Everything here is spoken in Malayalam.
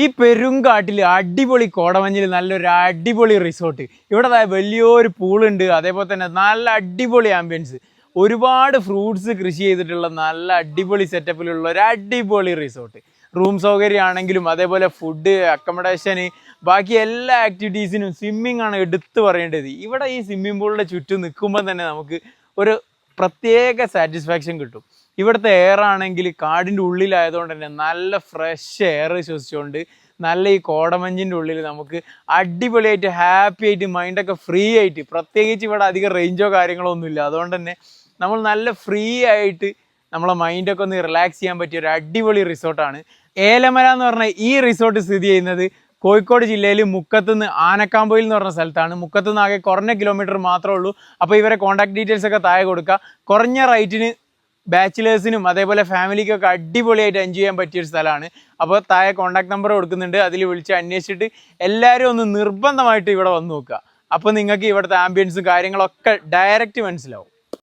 ഈ പെരുങ്കാട്ടിൽ അടിപൊളി കോടമഞ്ഞിൽ നല്ലൊരു അടിപൊളി റിസോർട്ട്. ഇവിടെ വലിയൊരു പൂളുണ്ട്. അതേപോലെ തന്നെ നല്ല അടിപൊളി ആംബിയൻസ് ഒരുപാട് ഫ്രൂട്ട്സ് കൃഷി ചെയ്തിട്ടുള്ള നല്ല അടിപൊളി സെറ്റപ്പിലുള്ള ഒരു അടിപൊളി റിസോർട്ട്. റൂം സൗകര്യമാണെങ്കിലും അതേപോലെ ഫുഡ് അക്കോമഡേഷന് ബാക്കി എല്ലാ ആക്ടിവിറ്റീസിനും സ്വിമ്മിംഗ് ആണ് എടുത്തു പറയേണ്ടത്. ഇവിടെ ഈ സ്വിമ്മിംഗ് പൂളിന്റെ ചുറ്റും നിൽക്കുമ്പോൾ തന്നെ നമുക്ക് ഒരു പ്രത്യേക സാറ്റിസ്ഫാക്ഷൻ കിട്ടും. ഇവിടുത്തെ എയർ ആണെങ്കിൽ കാടിന്റെ ഉള്ളിലായതുകൊണ്ട് തന്നെ നല്ല ഫ്രഷ് എയർ ശ്വസിച്ചുകൊണ്ട് നല്ല ഈ കോടമഞ്ഞിന്റെ ഉള്ളിൽ നമുക്ക് അടിപൊളിയായിട്ട് ഹാപ്പി ആയിട്ട് മൈൻഡൊക്കെ ഫ്രീ ആയിട്ട് പ്രത്യേകിച്ച് ഇവിടെ അധികം റേഞ്ചോ കാര്യങ്ങളോ ഒന്നുമില്ല അതുകൊണ്ട് തന്നെ നമ്മൾ നല്ല ഫ്രീ ആയിട്ട് നമ്മളെ മൈൻഡൊക്കെ ഒന്ന് റിലാക്സ് ചെയ്യാൻ പറ്റിയ ഒരു അടിപൊളി റിസോർട്ടാണ് ഏലമല എന്ന് പറഞ്ഞാൽ ഈ റിസോർട്ട് സ്ഥിതി ചെയ്യുന്നത് കോഴിക്കോട് ജില്ലയിൽ മുക്കത്തുനിന്ന് ആനക്കാമ്പൊയിൽ എന്ന് പറഞ്ഞ സ്ഥലത്താണ്. മുക്കത്തുനിന്ന് ആകെ കുറഞ്ഞ കിലോമീറ്റർ മാത്രമേ ഉള്ളൂ. അപ്പോൾ ഇവരെ കോൺടാക്ട് ഡീറ്റെയിൽസ് ഒക്കെ താഴെ കൊടുക്കുക. കുറഞ്ഞ റേറ്റിന് ബാച്ചിലേഴ്സിനും അതേപോലെ ഫാമിലിക്കൊക്കെ അടിപൊളിയായിട്ട് എൻജോയ് ചെയ്യാൻ പറ്റിയ ഒരു സ്ഥലമാണ്. അപ്പോൾ താഴെ കോൺടാക്ട് നമ്പർ കൊടുക്കുന്നുണ്ട്. അതിൽ വിളിച്ച് അന്വേഷിച്ചിട്ട് എല്ലാവരും ഒന്ന് നിർബന്ധമായിട്ട് ഇവിടെ വന്ന് നോക്കുക. അപ്പോൾ നിങ്ങൾക്ക് ഇവിടുത്തെ ആംബിയൻസും കാര്യങ്ങളൊക്കെ ഡയറക്റ്റ് മനസ്സിലാവും.